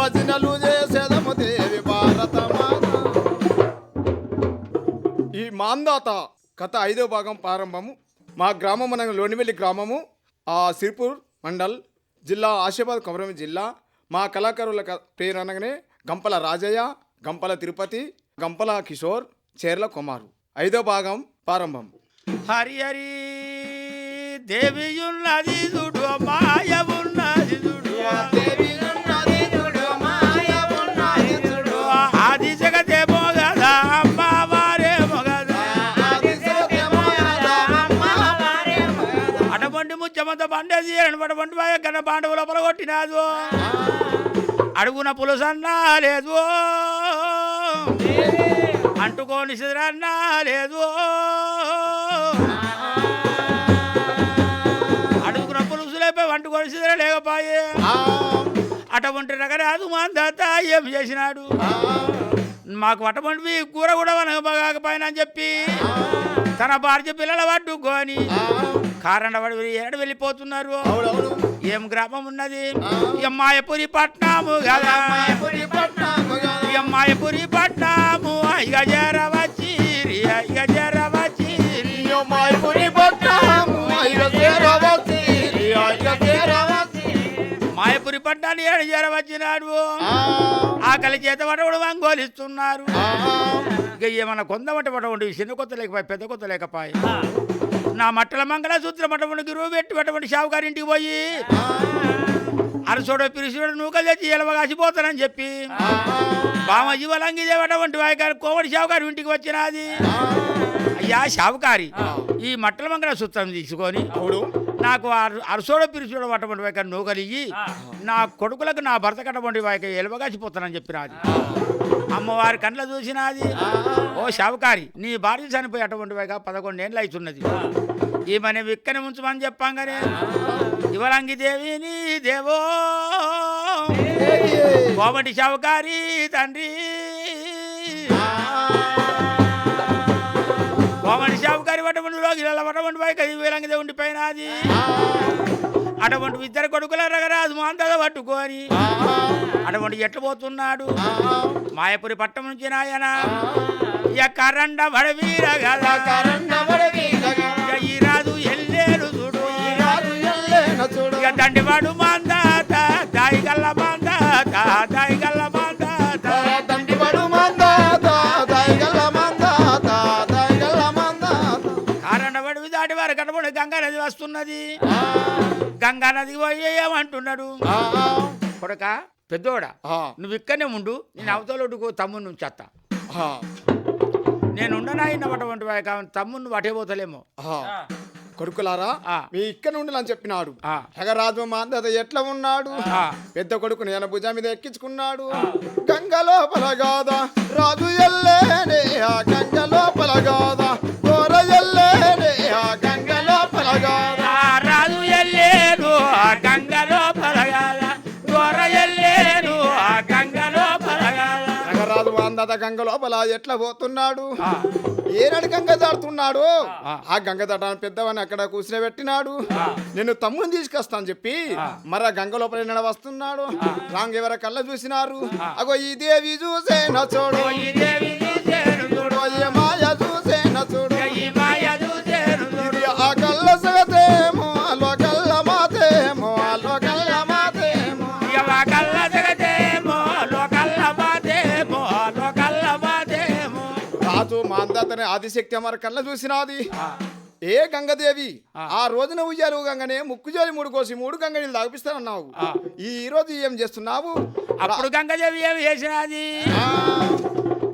భజనలు చేసేదము దేవి భారత ఈ మాందాత కథ ఐదో భాగం ప్రారంభము. మా గ్రామం అనగా లోనివెల్లి గ్రామము ఆ సిరిపూర్ మండల్ జిల్లా ఆసిఫాబాద్ కొమరం జిల్లా. మా కళాకారుల పేరు అనగానే గంపల రాజయ్య గంపల తిరుపతి గంపల కిషోర్ చేర్ల కుమారు. ఐదో భాగం ప్రారంభం. హరి హరి దేవియున్నది మాయవ అటువంటి ముత్యమంత బండేసి ఎనబడి బాయ గన పాండవుల పొలగొట్టినాదు అడుగున పులుసన్నా లేదు. అంటుకోని సిదరన్నా లేదు. అడుగున పులుసులేపై వంటుకోని సిదర లేకపోయే. అటువంటి రకరాదు మా దాత ఏం చేసినాడు? మాకు అటువంటివి కూర కూడా వనకపోయినా అని చెప్పి తన భార్య పిల్లల పట్టుకొని కారణపడి ఏడు వెళ్ళిపోతున్నారు. ఏం గ్రామం ఉన్నది? ఎమ్మాయపురి పట్నము కదా. ఎమ్మాయపురి పట్నము ఇక చేరవచ్చి ఇక చేరవచ్చి మాయపురి పట్నాన్ని ఏడు చేరవచ్చినాడు ఆకలి చేత పడవడు వంగోలిస్తున్నారు. ఇక ఏమన్నా కొందమట పడవండి చిన్న కొత్త లేకపోయి పెద్ద కొత్త లేకపోయి. నా మట్టల మంగళ సూత్రం అటువంటి గురువు పెట్టి షావుగారి ఇంటికి పోయి అరసోడ పిరిసిడు నూకలు తెచ్చి ఎలవగాసిపోతానని చెప్పి బామ జీవలంగి అటువంటి వాయికారి కోవడి షావుకారి ఇంటికి వచ్చినది. అయ్యా షావుకారి ఈ మట్టల మంగళ సూత్రం తీసుకొని నాకు అర- అరసోడ పిరిసిడు అటువంటి వాయిక నూకలు ఇయ్యి నా కొడుకులకు నా భర్త కట్టటువంటి వాయిక ఎలవగాసిపోతానని చెప్పినది. అమ్మవారి కండ్ల చూసినది. ఓ షావుకారి నీ భార్య చనిపోయి అటువంటి వాయిక పదకొండేళ్ళు అవుతున్నది ఈమెను విక్కని ఉంచమని చెప్పంగానే ఇవలంగి దేవి నీ దేవో. కోమటి షావుకారి తండ్రి. కోమటి షావుకారి వటమండు రోగిల వటమండు పైకి ఇవలంగి దేవుడి పైన అది అటువంటి ఇద్దరు కొడుకుల రగరాజు మాంతగా పట్టుకొని అటువంటి ఎట్లు పోతున్నాడు? మాయపురి పట్టం నుంచి నాయన. ఇక కరండ బడవీర గల ఈ రాజు ఎల్లేరు చూడు. ఇక దండివాడు మాందాత దాయి గల్ల మాందాత దాయి గల్ల గంగా నదికి పోయి ఏమంటున్నాడు కొడక పెద్దోడా నువ్వు ఇక్కడనే ఉండు నేను అవతలొడ్డుకు తమ్ముడు నుంచి వస్తా నేను ఉండనాయినటువంటి తమ్ముడు నువ్వు అటే పోతలేమో కొడుకులారా. మీ ఇక్కడ నుండి అని చెప్పినాడు. హెగరాజు మాందత ఎట్లా ఉన్నాడు? ఆ. పెద్ద కొడుకు నేను భుజం మీద ఎక్కించుకున్నాడు? గంగలో పలగాద రాజు ఎల్లేనే ఆ గంగలో పలగాద గోర ఎల్లేనే ఆ గంగలో పలగాద రాజు ఎల్లేను ఆ గంగలో పలగాల దొర ఎల్లేను. మాందత గంగ లోపల ఎట్లా పోతున్నాడు? ఆ. ఏనాడు గంగ దాడుతున్నాడు ఆ. గంగ దాటాన్ని పెద్దవని అక్కడ కూర్చుని నేను తమ్ముని తీసుకొస్తాను చెప్పి మర గంగ లోపల నిన్న వస్తున్నాడు? రాంగ్ ఎవర కళ్ళ చూసినారు? అగో ఈ దేవి చూసే నచ్చోడు ఈ దేవి చూసేను చూడు? ఈ మాయ చూసే నచ్చోడు మా అందాతనే ఆదిశక్తి అమర కళ్ళ చూసినాది. ఏ గంగదేవి ఆ. రోజున ఉయ్యాలు గంగనే ముక్కుజోలి మూడు కోసి మూడు గంగ నీళ్ళు తాగిపిస్తానన్నావు ఈ రోజు ఏం చేస్తున్నావు? అప్పుడు గంగదేవి ఏమి చేసినది?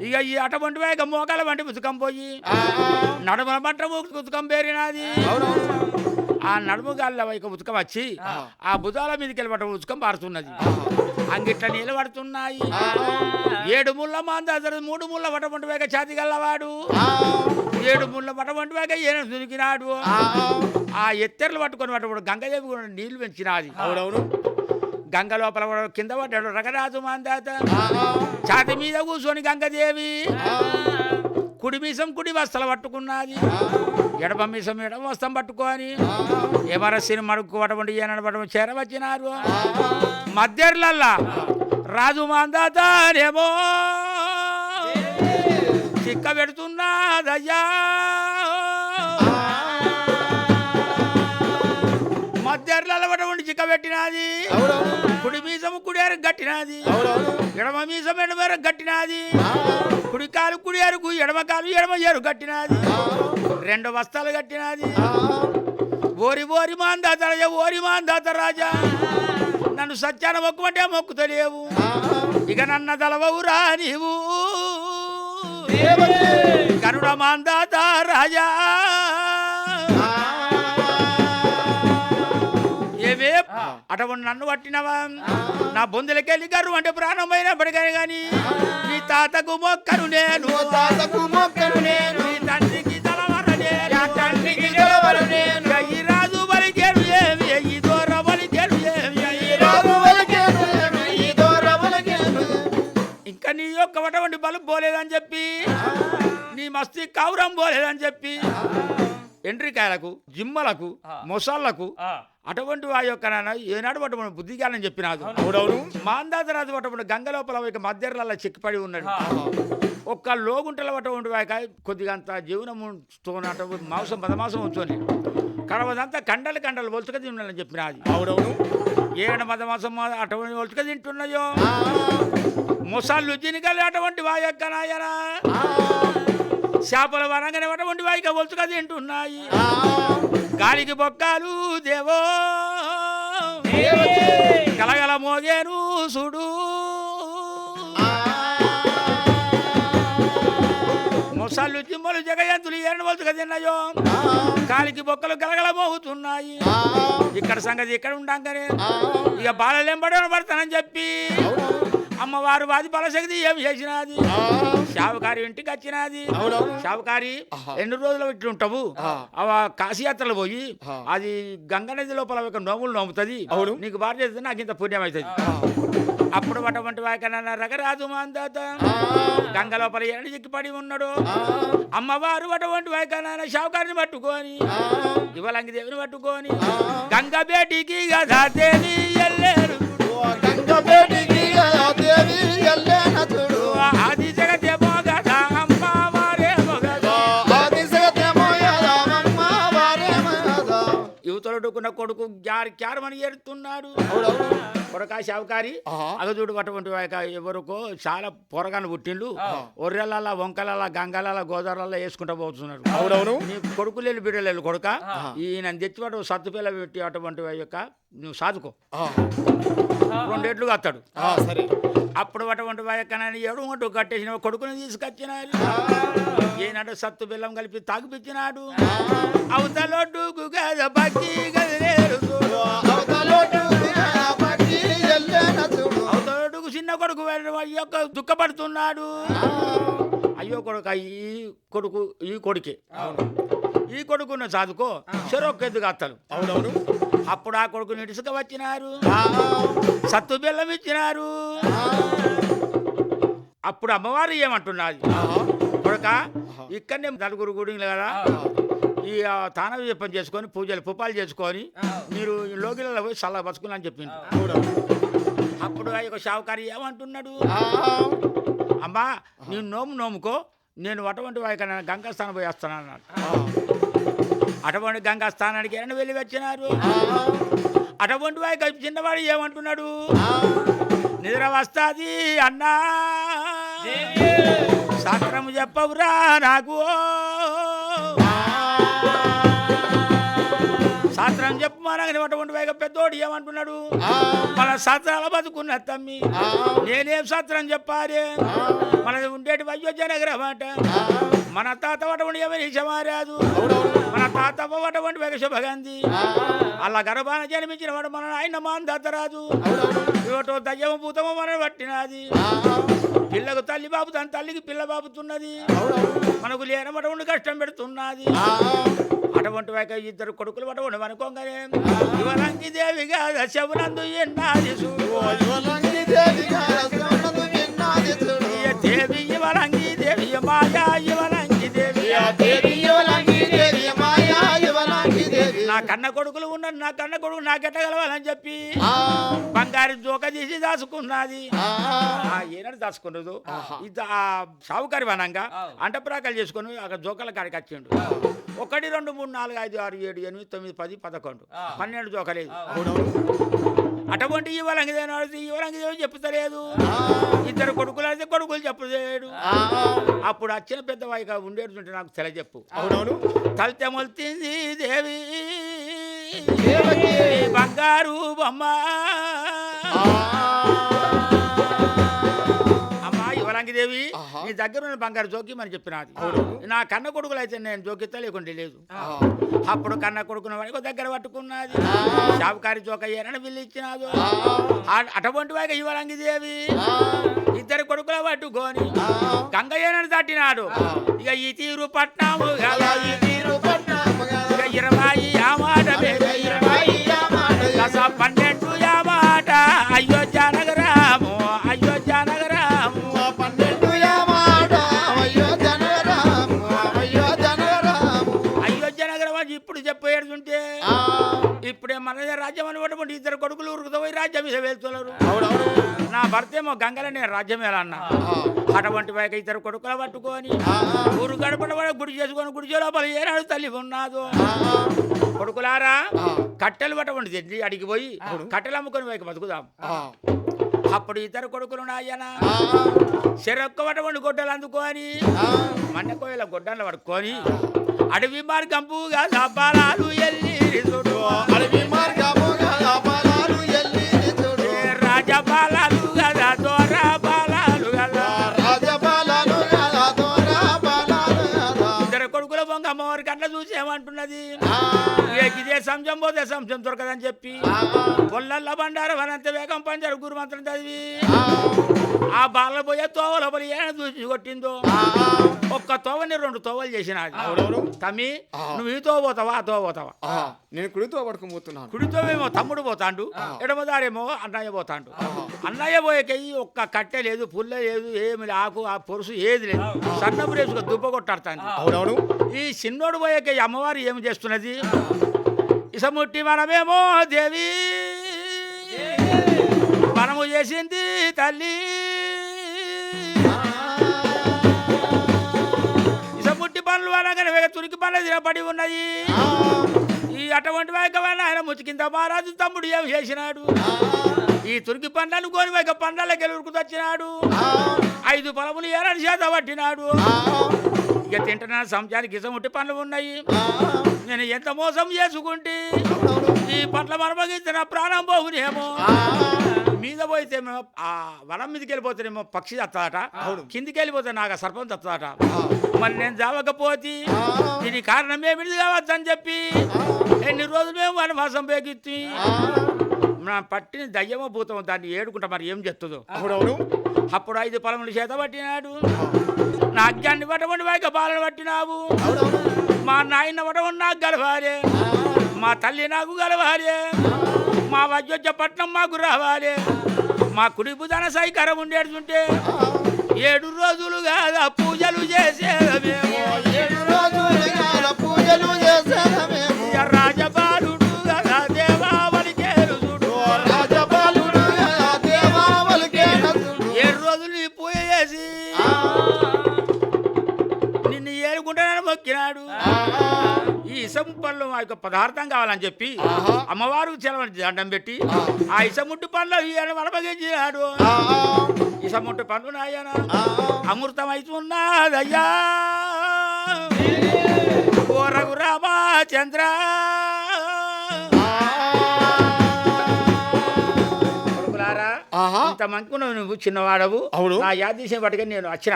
ఇక ఈ అటువంటి వేగ మోకాల వంటి ఉతుకం పోయి నడుముల మంట ఉతుకం పేరినది. అవునవును. ఆ నడుము గాల్ల వైపు ఉతుకం వచ్చి ఆ. భుజాల మీదకి వెళ్ళబట్ట ఉతుకం పారుతున్నది అంగిట్ల నీళ్ళు పడుతున్నాయి ఏడు ముళ్ళ మాందాసరు మూడు ముళ్ళ వటమంటి వేగ ఛాతి గల్లవాడు ఏడు ముళ్ళ వటమంటి వేగ ఏను దునికినాడు ఆ, ఎత్తెరలు పట్టుకొని పట్టప్పుడు గంగదేవి కూడా నీళ్ళు పెంచినది. అవునవును. గంగ లోపల కింద పడ్డాడు రగరాజు మాందాత. ఛాతి మీద కూర్చొని గంగదేవి. కుడి మీసం కుడి వస్తలు పట్టుకున్నది. ఎడమ మీసం ఎడమ వస్తం పట్టుకొని ఎవరసిని మడుక్కు ఏనాడు పడమ చేరవచ్చినారు మధ్యర్లల్లా రాజు మాందాతానేమో చిక్క పెడుతున్నదయ్యా. మధ్యర్ల పడమండి చిక్క పెట్టినది. కుడి మీసము కుడి గట్టినది. ఎడమ మీసం ఎడమ గట్టినది. కుడి కాలు కుడి అరుగు ఎడమ కాలు ఎడమ ఎరు కట్టినది రెండు బస్తాలు కట్టినది ఆ, ఓరి ఓరి మాందాత రాజా ఓరి మాందాత రాజా నన్ను సత్యాన మొక్కుమంటే మొక్కుతలేవు ఇక నన్న తలవవురా నీవు. దేవతే. కరుణ మాందాత రాజా. అటువంటి నన్ను పట్టినవా? నా బొందులకెళ్ళి గర్రు అంటే ప్రాణమైనప్పటికీ గాని నీ తాతకు మొక్కను నేను. తాతకు మొక్కను నేను. నీ తండ్రికి తలవర నేను. నా తండ్రికి నిలవర నేను. ఎయ్యి రాజు ఏమి? దూర ఏమి? రాజు. ఇంకా నీ యొక్క బలం పోలేదని చెప్పి నీ మస్తి కౌరం పోలేదని చెప్పి ఎండ్రికాయలకు జిమ్మలకు మొసళ్ళకు అటువంటి ఆ యొక్క ఏనాడు పట్టుకుని బుద్ధిగానని చెప్పినాదు అవునవును మాందాతరాజు పట్టుకుని గంగ లోపల ఒక మధ్యర్లలో చిక్కిపడి ఉన్నాడు. ఒక్క లోగుంటల పట్టుకుంటు వాక కొద్దిగా అంత జీవనము అటు మాంసం పదమాంసం ఉంచుకొని కడవదంతా కండలు కండలు ఒలుచుక తిన్నాలని చెప్పినది అవునవును. ఏడ మదమాసం అటువంటి ఒలుచుక తింటున్నాయో? ముసళ్ళు జినికలు అటువంటి వాయొక్క నాయనా? చేపల వరంగానే అటువంటి వాయిక ఒలుచుక తింటున్నాయి? గాలికి బొక్కాలు దేవో. దేవతే. గలగల మోగేను సుడు. ముసళ్ళు జిమ్మలు జగయంతులు ఏడు ఒలుచుక తిన్నాయో. కాలికి బొక్కలు గలగల మోగుతున్నాయి. ఇక్కడ సంగతి ఇక్కడ ఉండంగానే. ఇక బాలలెంబడని పడతానని చెప్పి. అమ్మవారు వాది బలశక్తి ఏమి చేసినది? ఆ, షావుకారి ఇంటికి వచ్చినది. ఆహా. ఎన్ని రోజులు ఇట్లా ఉంటావు. ఆ. అవ కాశీయాత్రలు పోయి. అది గంగ నది లోపల ఒక నోములు నోముతుంది. నీకు భార్య చేస్తే నాకు ఇంత పుణ్యం అవుతుంది అప్పుడు అటువంటి వాకనన్న రగరాజు మాందాత గంగ లోపల ఎరడి చిక్కిపడి ఉన్నాడు. అమ్మవారు అటువంటి వాకనన్న షావుకారిని పట్టుకొని ఆ, యువలంగి దేవిని పట్టుకొని. గంగ బేటికి గదాదేవి ఎల్లేరు ఓ గంగ బేటికి ఆ దేవి ఎల్లేన చూడు. ఆది జగదేమో గదా అమ్మవారేమో గదా ఆ దిశగతేమో యదామమ్మ వారేమ యదా. యువతలడుకున్న కొడుకు గ్యార్ క్యారమని ఏడుతున్నాడు అవునవును. కొడక షావుకారి ఆహా. అగదుడు అటువంటి ఎవరికో చాలా పొరగాను పుట్టిండు ఒర్రెలలా వంకలలా గంగలలా గోదావరిలో వేసుకుంటూ పోతున్నారు అవునవును నీ కొడుకులేలు బిడ్డలేలు కొడుక ఈయన తెచ్చివాడు సత్తు పిల్ల పెట్టి అటువంటి యొక్క నువ్వు సాదుకో. రెండేట్లు కత్తాడు. సరే. అప్పుడు అటువంటి వాయక్కనని ఏడు మట్టు కట్టేసిన కొడుకుని తీసుకొచ్చినాడు ఈనాడు సత్తు బెల్లం కలిపి తాగిపించినాడు అవతలొడ్డుకు గద. అవతలొడ్డుకు చిన్న కొడుకు యొక్క దుఃఖపడుతున్నాడు. అయ్యో కొడుక ఈ కొడుకు ఈ కొడుకే. ఈ కొడుకున్న చదువుకో చెరొక్కెద్దుకు అత్తలు. అవునవును. అప్పుడు ఆ కొడుకుని ఇటుసుక వచ్చినారు. సత్తు బెల్లం ఇచ్చినారు. అప్పుడు అమ్మవారు ఏమంటున్నది ఆ, కొడుక ఇక్కడనే నలుగురు గుడిలు కదా. ఈ ఆ, తాన జపం చేసుకొని పూజలు పుప్పాలు చేసుకొని మీరు ఈ లోగిలలో పోయి చల్ల బతుకులని చెప్పింది. అప్పుడు ఆ యొక్క షావుకారి ఏమంటున్నాడు? అమ్మా నేను నోము నోముకో నేను అటువంటి వాయిక గంగా స్థానం పోయి వస్తాను అన్నాడు అటువంటి గంగా స్థానానికి వెళ్ళి వచ్చినారు? అటువంటి వాయిక చిన్నవాడు ఏమంటున్నాడు? నిద్ర వస్తాది అన్నా. శాస్త్రము చెప్పవురా నాకు. శాస్త్రం చెప్పు మనగని అటువంటి పెద్దోడు ఏమంటున్నాడు? మన శాస్త్రాల బతుకున్న తమ్మి. నేనేం శాస్త్రం చెప్పాలి? మనది ఉండేటి వయోజన గ్రహమాట మన తాత అటువంటి ఎవరి శమారాదు మన తాత అటువంటి వెగ శుభగంధి. అలా గర్భాన జన్మించిన వాడు మన ఆయన మాన్ దత్తరాజు ఇవటో దయ్యమ భూతము మన పట్టినది. పిల్లకు తల్లి బాబు తన తల్లికి పిల్ల బాబుతున్నది. మనకు లేనటువంటి కష్టం పెడుతున్నది. అటువంటి వైక ఇద్దరు కొడుకులు అటువంటి అనుకోగానే ఇవలంకి దేవిగా ఎన్నాది ఇయ దేవి ఇవలంగి దేవి మాయా ఇవలంగి దేవి నా కన్న కొడుకులు ఉన్నారు నా కన్న కొడుకు నాకెట్టగలవాలని చెప్పి బంగారు జోక తీసి దాచుకున్నది. ఆ. ఏనాడు దాచుకున్నదు? ఇది ఆ సావుకారి వనంగా అంటప్రాకాలు చేసుకొని అక్కడ జోకల కాడికి వచ్చిండు. ఒకటి రెండు మూడు నాలుగు ఐదు ఆరు ఏడు ఎనిమిది తొమ్మిది పది పదకొండు. పన్నెండు జోకలేదు. అటువంటి ఇవ్వలంగిదేనో ఇవ్వలంగిదేమో చెప్తలేదు. ఇద్దరు కొడుకులు అయితే కొడుకులు చెప్పలేడు. అప్పుడు వచ్చిన పెద్ద వాయిగా ఉండేటుంటే నాకు తెల చెప్పు అవునవును. తలితే మొలిచింది దేవి. బంగారు బొమ్మ. దేవి. నీ దగ్గర ఉన్న బంగారు జోక్యమని చెప్పినది. నా కన్న కొడుకులు అయితే నేను జోక్యత లేకుండా లేదు. అప్పుడు కన్న కొడుకున్న వాడికి దగ్గర పట్టుకున్నది. షాపుకారి జోక అయ్యారని వీళ్ళు ఇచ్చినాదు అటువంటి వాయిగా యువలంగి దేవి ఇద్దరు కొడుకుల పట్టుకొని గంగయ్యనని తట్టినాడు ఇక ఈ తీరు పట్నాము కదా ఇక ఇరవై ఆ మాట మీద మన రాజ్యం అని పట్టుకుంటే ఇద్దరు కొడుకులు ఉరుకుతో పోయి రాజ్యం మీద వెళ్తున్నారు. నా భర్త ఏమో గంగల నేను రాజ్యం అన్నా? అటువంటి వైక ఇద్దరు కొడుకులు పట్టుకొని ఊరు గడపడ గుడి చేసుకొని గుడి లోపల ఏనాడు తల్లి ఉన్నాదు కొడుకులారా కట్టెలు పట్టవండి తెచ్చి అడిగి పోయి కట్టెలు అమ్ముకొని వైక బతుకుదాం. అప్పుడు ఇద్దరు కొడుకులు నాయన చెరొక్క పట్టవండి గొడ్డలు అందుకొని మన్నె కోయల గొడ్డలు పట్టుకొని అడవి మార్గంపుగా సబ్బాలాలు ఎల్లి అడవి ఏ ఇదే సంశం పోతే సంశం దొరకదని చెప్పి పొల్లల్ల బండారం అనంత వేగం పంచారు గురు మంత్రం చదివి. ఆ. బాల పోయే తోవ లోపల ఏడ చూసి కొట్టిందో? ఒక్క తోవని రెండు తోవలు అవునవును. తమ్మి నువ్వు ఈ తోవ పోతావా ఆ తోవ పోతావా? నేను కుడితో పడుకోబోతున్నాను కుడితోవేమో తమ్ముడు పోతాండు ఎడమదారేమో అన్నయ్య పోతాండు. అన్నయ్య పోయేకెయ్యి ఒక్క కట్టె లేదు పుల్ల లేదు ఏమి ఆకు ఆ పొరుసు ఏది లేదు. సన్నపు రేసుగా దుబ్బ కొట్టాడుతాంది. అవునవును ఈ చిన్నోడు పోయేకెయ్యి అమ్మవారు ఏమి చేస్తున్నది? ఇసముట్టి మనమేమో దేవి. మనము చేసింది తల్లి. ఇసముట్టి పనులు అనగానే తురికి పనులు తినబడి ఉన్నది. ఈ అటువంటి వైకమైన ఆయన ముచ్చికింద మహారాజు తమ్ముడు ఏం చేసినాడు? ఈ తురికి పండ్లను కోని వైక పండ్లకి ఉరుకుతొచ్చినాడు ఐదు పొలములు ఏరని చేత పట్టినాడు. ఇక తింటున్న సంచారికి ఇసముట్టి పండ్లు ఉన్నాయి. నేను ఎంత మోసం చేసుకుంటే ఈ పండ్ల మరమగిస్తే నా ప్రాణం పోవునేమో మీద పోయితే మేము ఆ వనం మీదకి వెళ్ళిపోతేనేమో పక్షి తత్తదట కిందికి వెళ్ళిపోతే నాకు ఆ సర్పం తత్తదట మరి నేను జావకపోతే దీని కారణం ఏమిటి కావచ్చని చెప్పి ఎన్ని రోజులు మేము వనవాసం పేగిత్తి నా పట్టిన దయ్యమో భూతం దాన్ని ఏడుకుంటా మరి ఏం చెప్తుందో. అప్పుడు ఐదు పొలములు చేత పట్టినాడు. రాజ్యాన్ని అజ్ఞాన్ని పట్టమని వైక బాలను పట్టినావు. మా నాయన పట్టమని నాకు గలవారే మా తల్లి నాకు గలవారే మా వజ్జొచ్చ పట్నం మాకు రావాలి. మా కుడి బుధన సైకరం ఉండేటుంటే ఏడు రోజులుగా పూజలు చేసేది. యొక్క పదార్థం కావాలని చెప్పి అమ్మవారు చెలవని దండం పెట్టి ఆ. ఇసముట్టు పళ్ళు ఈయన వలపగించినాడు ఇసముంటు పండు నాయన ఆ, అమృతమైతున్నదయ్యా. ఓ కొడుకులారా ఇంత మంకున్నావు నువ్వు చిన్నవాడవు. అవును. నా యాదీశం పట్టుకొని నేను వచ్చిన.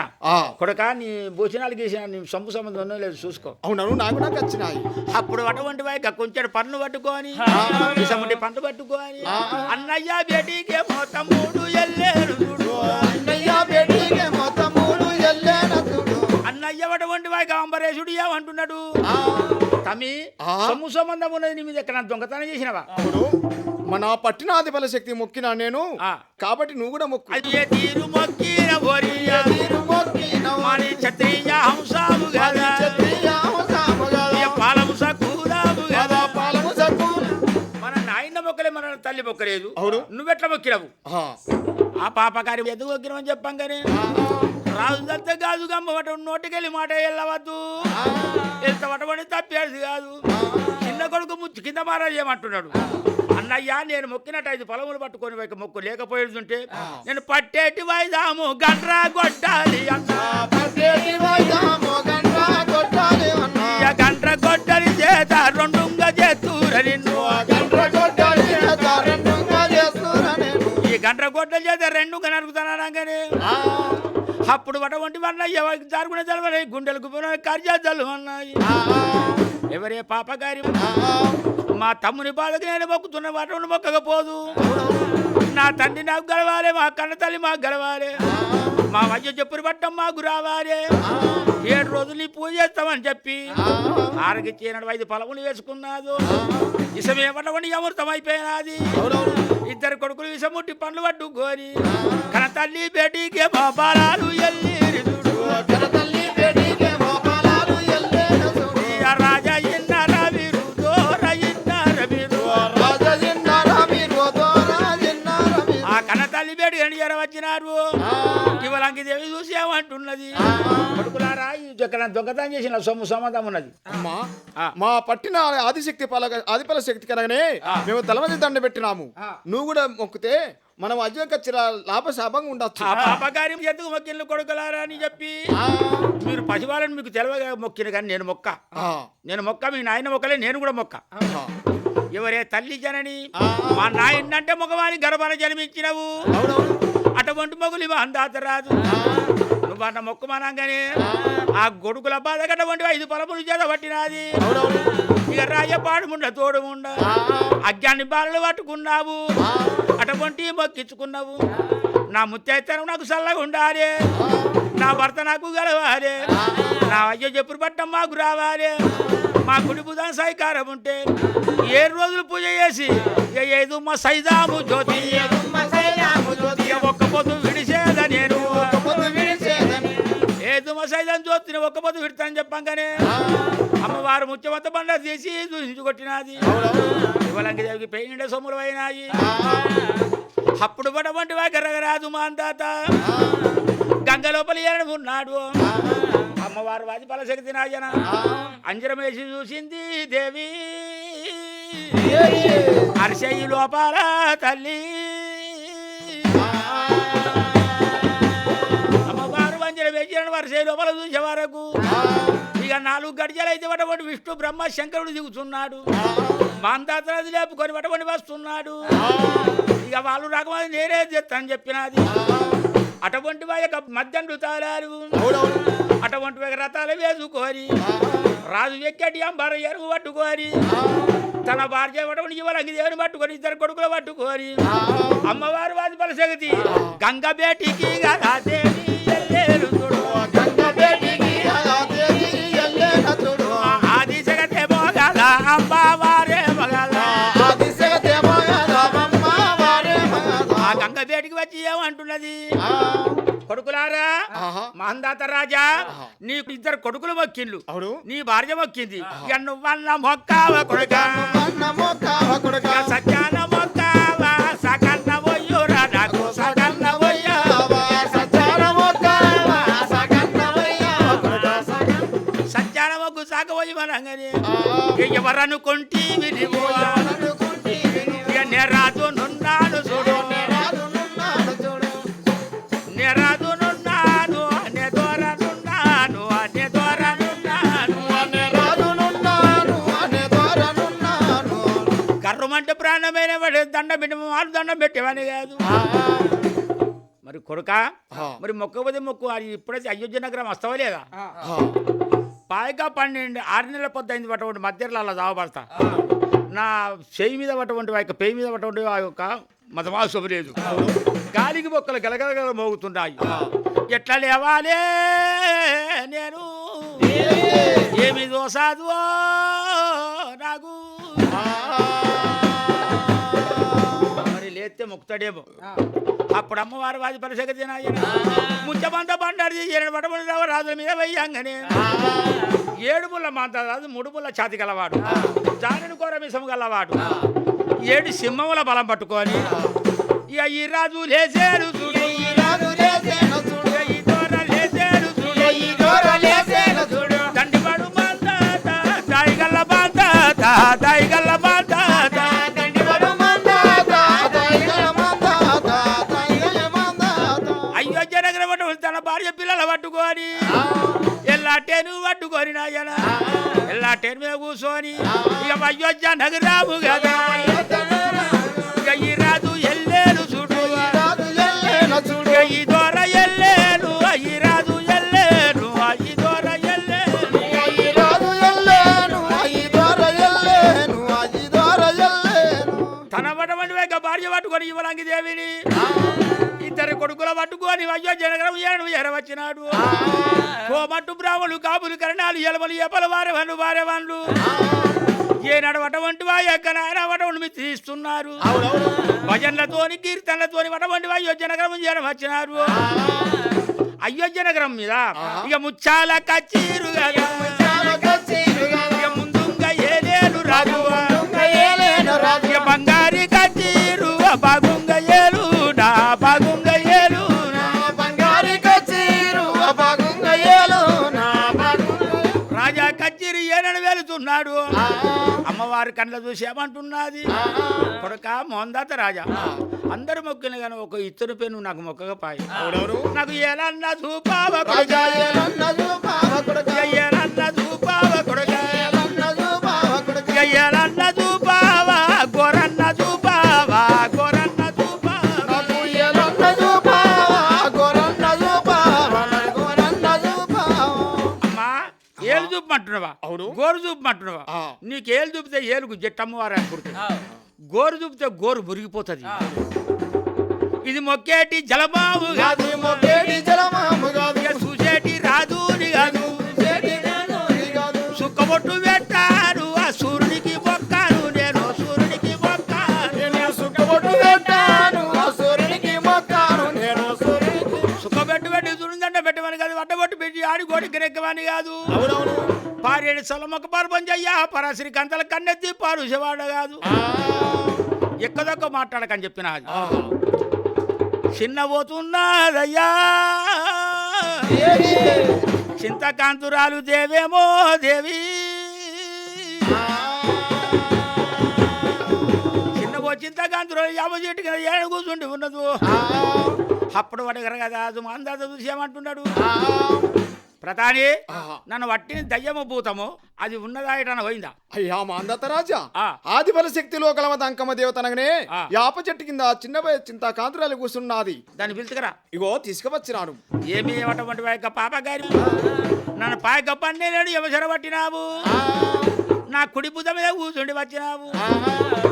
కొడక నీ భోజనాలు గీసిన నీ సొంపు సంబంధం ఉందో లేదు చూసుకో. అవునను నాకు నాకు వచ్చినాయి. అప్పుడు అటువంటి వాయి కొంచెం పన్ను పట్టుకొని ఇసముంటి పండు పట్టుకొని అన్నయ్య బేటీకి తమ్ముడు ఎల్లేరు చూడు. అన్నయ్య బేటీకి మొత్తం మూడు ఎల్లేన చూడు. అన్నయ్య అటువంటి అంబరేశుడు ఏమంటున్నాడు? ఆ, తమి? సొమ్ము సంబంధం ఉన్నది నీ మీద ఎక్కడ దొంగతనం చేసినవా? అవును. మన పట్టినాధిపల శక్తి మొక్కినా నేను. కాబట్టి నువ్వు కూడా మొక్కు. అయ్యే తీరు మొక్కిన తీరు మొక్కినవు. మరి క్షత్రియ హంసాము కదా. తల్లి మొక్కలేదు అవును. నువ్వెట్లా మొక్కినవు? ఆ, పాపకారి ఎందుకు మొక్కినవని చెప్పాం కానీ రాజు దత్త కాదు గమ్మవట నోటికెళ్ళి మాట వెళ్ళవద్దు ఎంత వటమని తప్పేది కాదు. చిన్న కొడుకు ముచ్చు కింద మారా చేయమంటున్నాడు అన్నయ్య నేను మొక్కినట్టు ఐదు పొలములు పట్టుకొని వైక మొక్కు లేకపోయేది నేను పట్టేటి వాయిదాము గండ్రా కొట్టాలి అన్న. గండ్రా కొట్టాలి చేత రెండుంగ చేతుర గండ్ర కొట్టల చేత రెండుగా నరుకుతానగానే ఆ, అప్పుడు అటువంటి అన్నయ్య జరుగున తెలవని గుండెలకు కార్యాలు అన్నాయి ఆ, ఎవరే పాపగారి మా తమ్ముని బాధకు నేను మొక్కుతున్న వాటి మొక్కకపోదు. నా తండ్రి నాకు గెలవాలి మా కన్న తల్లి మాకు గెలవాలి. మా వయ్య చెప్పులు పట్టం మాకు రావాలి. ఏడు రోజులు నీ పూజ చేస్తామని చెప్పి ఆరగి చీనడు ఐదు పొలములు వేసుకున్నాదు ఇసమేమటువంటి అమృతం అయిపోయినది ఇద్దరు కొడుకులు విషముట్టి పండ్లు పట్టుకొని కన తల్లి బేటీకి మా బాలాలు ఎల్లి. రాజా ఇన్నారా బేటి ఎండి వచ్చినారు ఇవలంకి దేవి చూసి ఏమంటున్నది కొడుకులారా ఈ ఇక్కడ దొంగతనం చేసిన సొమ్ము సమాధం ఉన్నది. మా పట్టిన ఆదిశక్తి పలక ఆదిపల శక్తి కలగనే మేము తలమది దండ పెట్టినాము. నువ్వు కూడా మొక్కితే మనం అజ్యం చిర లాభశాపంగా ఉండొచ్చు. ఆ పాపగారి ఎందుకు మొక్కిళ్ళు కొడుకులారా అని చెప్పి. మీరు పసివాళ్ళని మీకు తెలవగా మొక్కిన కానీ నేను మొక్క. నేను మొక్క మీ నాయన మొక్కలే నేను కూడా మొక్క. ఎవరే తల్లి జనని? మా నాయన అంటే మగవాని గర్భాన జన్మించినవు అటువంటి మొగులు ఇవి అందాత రాదు నువ్వు అన్న మొక్కు మనంగానే. ఆ. గొడుగుల బాధ అటువంటి ఐదు పొలములు చేత పట్టినాది. ఇక రాయపాడు ముండ తోడు ముండ. అజ్ఞాన్ని బాలలు పట్టుకున్నావు. అటువంటి మొక్కించుకున్నావు. నా ముత్తైతనం నాకు చల్లగా ఉండాలి. నా భర్త నాకు గెలవాలి. నా అయ్య చెప్పుడు పట్టం మాకు రావాలి. మా గుడి బుధాన్ సహకారం ఉంటే ఏ రోజులు పూజ చేసి ఏదో మా సైదాము జ్యోతి. ఒక్క పొద్దు విడిచేద నేను. ఏదో మా సైదాం జ్యోతిని ఒక్క పొద్దు విడతానని చెప్పంగానే అమ్మవారు ముత్యమంత బండ తీసి దూసించు కొట్టినది. ఇవ్వలంకి దేవికి పెయిన సొమ్ములు అయినాయి. అప్పుడు పడవంటి వాగరగరాదు మా అందాత. గంగ లోపల ఉన్నాడు. అమ్మవారు వాది బలశక్తి నాయన అంజరం వేసి చూసింది దేవి. అరిసెయ్యి లోపల తల్లి. అమ్మవారు వంజన వేసిన వరిసెయ్యి లోపల చూసే వరకు ఇక నాలుగు గడిజలు అయితే వటవంటి విష్ణు బ్రహ్మ శంకరుడు దిగుతున్నాడు. మాందాతనది లేపుకొని వటవంటి వస్తున్నాడు. ఇక వాళ్ళు రాకమని నేనే చెప్తాను చెప్పినది. అటువంటి వాళ్ళ యొక్క మధ్యండు తారారు అటువంటి రథాలు వేసుకొని రాజు ఎక్కటి అంబార ఎరువు పట్టుకొని తన భార్య పట్టుకొని ఇవ్వలకి దేవుని పట్టుకొని ఇద్దరు కొడుకులు పట్టుకొని అమ్మవారు వాది బలసగతి గంగ బేటికి గదా దేవి వచ్చి ఏమంటున్నది కొడుకులారా. మహందాత రాజా నీకు ఇద్దరు కొడుకులు మొక్కిండ్లు. అవును. నీ భార్య మొక్కింది. నువ్వన్న మొక్కావ కొడుక? సత్యాన మొక్కావ సకన్న వయ్యూరా నాకు? సకన్న వయ్యా. వయ్యావా, సచార మోకావ, సగన్నవయ్యావ కొడుక. సత్యాన మొక్కు సాక పోయి మనంగని ఆ, ఎవరనుకుంటీవి నువ్వు అనుకుంటీవి నువ్వు. ఇక నే రాజు నున్నాను చూడు ప్రాణమైన వాడు దండం పెట్టి వాళ్ళు దండం పెట్టేవాని కాదు మరి కొడుక మరి మొక్కపోతే మొక్కు అది ఇప్పుడైతే అయోధ్య నగరం వస్తావా లేదా పాయగా పన్నెండు ఆరు నెలల పొద్దు అయింది పట్టటువంటి మధ్యలో అలా దావబడతా నా చేయి మీద ఆ యొక్క పేయి మీద పట్టటువంటి ఆ యొక్క మతమాసం లేదు. గాలికి మొక్కలు గలగలగల మోగుతున్నాయి. ఎట్లా లేవాలే నేను? ఏమి దోసాదువో మరి లేస్తే మొక్కుతాడేమో అప్పుడు అమ్మవారు వాది పరిసగతి ముచ్చమంత బండారు ఏడు రావు రాజుల మీద వెయ్యంగానే ఏడు ముళ్ళ మాంత రాజు మూడు ముళ్ళ ఛాతి గలవాడు. జానని కూర మిసము గలవాడు. ఏడు సింహముల బలం పట్టుకొని ఇక ఈ రాజు లేచేరు చూడు. ఈ రాజు లేసేను చూడు. ఇక ఈ పట్టుకొని నాయన. ఎల్లాటేను మీద కూర్చొని ఇక అయోధ్య నగరాము కదా. ఇక ఈ రాజు ఎల్లేను చూడు. రాజు ఎల్లేను చూడు. ఇక ఈ దొర ఎల్లేను ఈ రాజు ఎల్లేను ఈ దొర ఎల్లేను ఈ రాజు ఎల్లేను, ఈ దొర ఎల్లేను, ఈ దొర ఎల్లేను. తన పడవంటి వేగ భార్య పట్టుకొని ఇవ్వలాంగి దేవిని. ఇద్దరు కొడుకుల పట్టుకొని అయోధ్య నగరం ఏడు ఎరవచ్చినాడు. కోమట్టు బ్రాహ్మణులు కాపులు కరణాలు ఎలమలు ఎపల వారెవన్లు వారెవన్లు ఏ నడవటువంటి వా యొక్క నాయన వటవంటి మీరు తీస్తున్నారు భజనలతోని కీర్తనలతోని వటవంటి వా అయోధ్య నగరం చేయడం వచ్చినారు. అయోధ్య నగరం మీద ఇక ముచ్చాల కచ్చీరు కదా చాలా కచ్చీరు కదా. ఇక ముందుగా రాజువా. ఏలేను రాజు. ఇక బంగారి కచ్చీరు బాగుంగ ఏలు నా బాగుంగ ఏలు వెళుతున్నాడు అమ్మవారి కళ్ళ చూసి ఏమంటున్నది? కొడక మోందాత రాజా. అందరు మొక్కిన కానీ ఒక ఇత్తరు పెను నాకు మొక్కగా పాయి నాకు ఏలన్న చూపావ కొడుక. రాజా ఏలన్న చూపావ కొడుక. ఏలన్న చూపావ కొడుక. ఏలన్న చూపావ కొడుక. చూపావ గోరన్న చూపావ గోరన్న చూపమంటున్నావా? అవును. గోరు చూపమంటున్నావా? ఆ. నీకు ఏలు చూపితే ఏలుగు జట్టమ్మవారు అనుకుంటుంది. గోరు చూపితే గోరు మురిగిపోతుంది. ఇది మొక్కేటి జలమావు కాదు. మొక్కేటి జలమాము కాదు. చూసేటి రాజుని కాదు. సుక్కబొట్టు పెట్టాను ఆ సూర్యునికి మొక్కాను నేను సూర్యునికి మొక్కాను. నేను సుక్కబొట్టు పెట్టాను, ఆ సూర్యునికి మొక్కాను, నేను సూర్యునికి. సుక్కబెట్టు పెట్టి సూర్యుదండ పెట్టమని కాదు. వడ్డబొట్టు పెట్టి ఆడి గోడికి రెక్కమని కాదు. అవునవును. పారేడు సొలమొక్క పర్వం చెయ్యా పరాశ్రీ కంతల కన్నెత్తి పారుసేవాడు కాదు. ఎక్కదొక్క మాట్లాడకని చెప్పిన అది. చిన్నబోతున్నదయ్యా. ఏది? చింతకాంతురాలు దేవేమో దేవి. చిన్నబో చింతకాంతురాలు యాభై చెట్టు కదా ఏడు కూర్చుండి ఉన్నదు. అప్పుడు వాడు కదా అది అందాజ చూసి ఏమంటున్నాడు? ఆ, ప్రధాని. నన్ను వట్టిని దయ్యము భూతము అది ఉన్నదా పోయిందా? అయ్యా మాందత రాజా. ఆ. ఆదిబల శక్తిలో కలవద అంకమ దేవతనగనే. యాప చెట్టు కింద చిన్న చింత కాంతురాలు కూర్చున్నది. దాన్ని పిలుచుకరా. ఇగో తీసుకువచ్చినాను. ఏమి యొక్క పాప గారి నన్ను పాయక పన్నేలేడు ఎవసర పట్టినావు. నా కుడి బుధ మీద కూర్చుండి వచ్చినావు.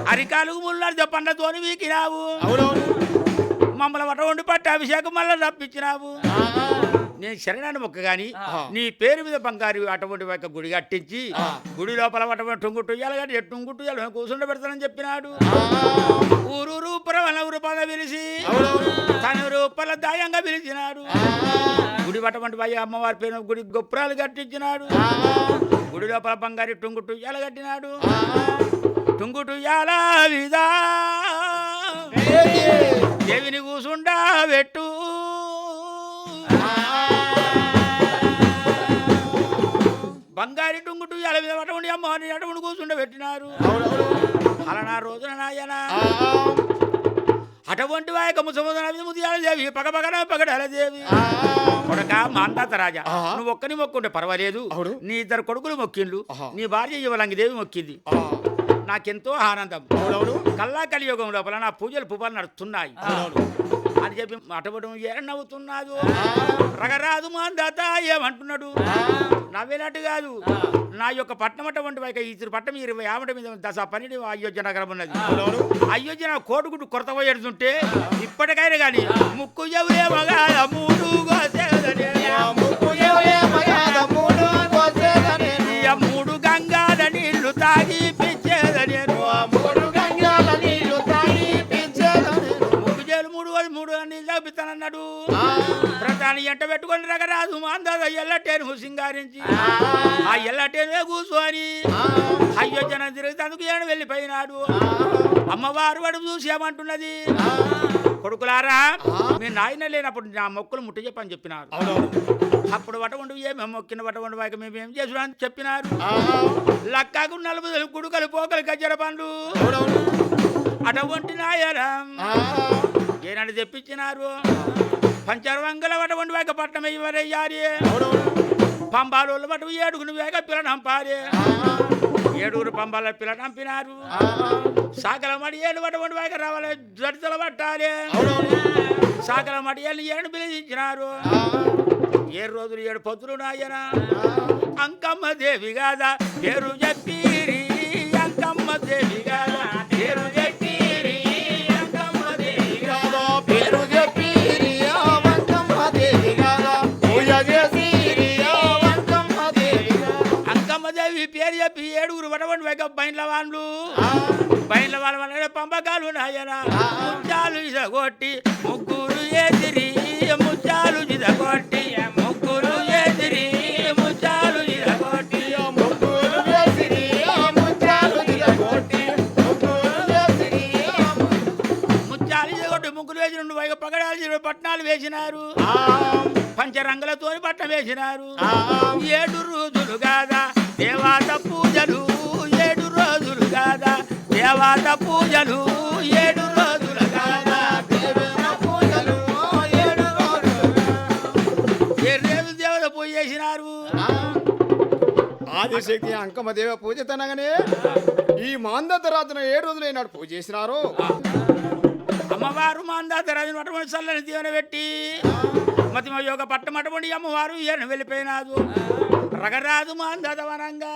అరికాలుగు ముళ్ళ పండ్లతోని వీకినావు. మమ్మల్ని వట వండి పట్టి అభిషేకం మళ్ళీ రప్పించినావు. నేను శరణాన్ని మొక్క గాని నీ పేరు మీద బంగారు అటువంటి యొక్క గుడి కట్టించి గుడి లోపల అటువంటి టుంగుట్టు ఎలాగంటే ఎట్టుంగుట్టు ఎలా కూర్చుండ పెడతానని చెప్పినాడు. ఊరు రూపరం ఊరు పద పిలిచి తన రూపల దాయంగా పిలిచినాడు గుడి పట్టమంటి పోయి అమ్మవారి పేరు గుడి గొప్పరాలు కట్టించినాడు. గుడి లోపల బంగారు టుంగుట్టు ఎలా కట్టినాడు. టుంగుటు ఎలా విదా? ఏది? దేవిని కూసుండా పెట్టు బంగారి టుంగుటు ఎల మీద అటువంటి అమ్మవారిని అటువంటి కూర్చుండ పెట్టినారు. అలనా రోజున నాయన. అటువంటి వాయక ముసముదన ముదియాల దేవి పగపగన పగడాల దేవి. కొడక మాందాత రాజా. నువ్వు ఒక్కని మొక్కుంటే పర్వాలేదు. నీ ఇద్దరు కొడుకులు మొక్కిండ్లు ఆహా. నీ భార్య ఇవ్వలంగి దేవి మొక్కింది. నాకెంతో ఆనందం. కల్లా కలియుగం లోపల నా పూజలు పువ్వులు నడుస్తున్నాయి. అని చెప్పి అటవడం ఏ నవ్వుతున్నాడు? రగరాదు మాందాత ఏమంటున్నాడు? నవ్వేనట్టు కాదు. నా యొక్క పట్నం అటువంటి వైక ఇతరు పట్టం ఇరవై ఆమట మీద దశ పన్నెండు అయోధ్య నగరం ఉన్నది. అయోధ్య కోటుగుడ్డు కొరత పోయేడుతుంటే ఇప్పటికైనా కానీ ముక్కు చెవులే మగాల ప్రధాని ఎంట పెట్టుకొని రగరాదు మాందాద ఎల్లటేను సింగారించి. ఆ. ఎల్లటేనే కూర్చొని. అయ్యో జనం తిరుగుతందుకు ఏడు వెళ్ళిపోయినాడు. అమ్మవారు వాడు చూసి ఏమంటున్నది? కొడుకులారా మీ నాయన లేనప్పుడు నా మొక్కులు ముట్ట చెప్పని చెప్పినారు అప్పుడు వటవండు ఏమేమి మొక్కిన వటవండు వాకి మేము ఏం చేసుడు అని చెప్పినారు. లక్కకు నలుగురు కుడుకలు పోకలు గజ్జర పండ్లు. అటువంటి నాయన ఏనాడు తెప్పించినారు. పంచరవంగల వటవండు వాక పట్టణం ఇవ్వరయ్యారి పంబాలు పట్టు ఏడుగురు వేగ పిల్లనంపాలి ఏడుగురు పంబాల పిల్ల నంపినారు. సాకల మడి ఏడు పట్టవండు వేగ రావాలి జడితలు పట్టాలి. సాకల మడి ఏళ్ళు ఏడు పిలిచించినారు ఏడు రోజులు ఏడు పొద్దులు నాయన. అంకమ్మ దేవి కాదా పేరు చెప్పిరి అంకమ్మ దేవి కాదా పేరు చెప్పి ఏడుగురు వడవండి వేగ బయట వాళ్ళు. బయట వాళ్ళ వల్ల పంపకాలు నాయన ముత్యాలు ఇదగొట్టి ముగ్గురు ఎదిరి ముత్యాలు ఇదగొట్టి ముగ్గురు ఎదిరి ముత్యాలు ఇదగొట్టి. ముగ్గురు ఇదగొట్టి ముగ్గురు పగడాలు పట్నాలు వేసినారు. పంచరంగులతో పట్టం వేసినారు. ఏడు రోజులు కాదా దేవాత పూజలు ఏడు రోజులు పూజలు ఏడు రోజులు. ఏడు దేవత పూజ చేసినారు. ఆదిశక్తి అంకమదేవ పూజ తనగానే ఈ మాందత రాత్రిన ఏ రోజులు నాడు పూజ చేసినారు. అమ్మవారు మాందాతరాజు అటువంటి చల్లని దీవెన పెట్టి మతిమ యోగ పట్టమటువంటి అమ్మవారు ఈయన వెళ్ళిపోయినాదు రగరాజు మాందాత వనంగా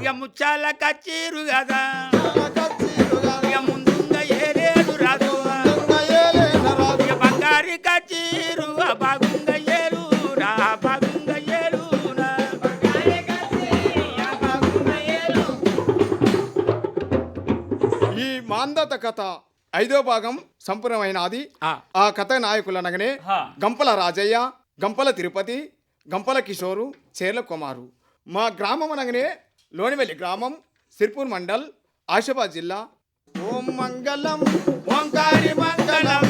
ఇక ముచ్చాల కచ్చీరు కదా ఇక ముందుగా ఏలేడు రాదు ఇక బంగారి కచ్చీరు ఆ బాగుంగ ఏలురా బాగుంగ ఏలురా ఈ మాందత కథ ఐదో భాగం సంపూర్ణమైనది ఆ. ఆ కథ నాయకులు అనగానే. గంపల రాజయ్య గంపల తిరుపతి గంపల కిషోరు చేర్ల కుమారు మా గ్రామం అనగానే లోనివెల్లి గ్రామం సిర్పూర్ మండల్ ఆషాబాద్ జిల్లా. ఓం మంగళం ఓంకారి మంగళం.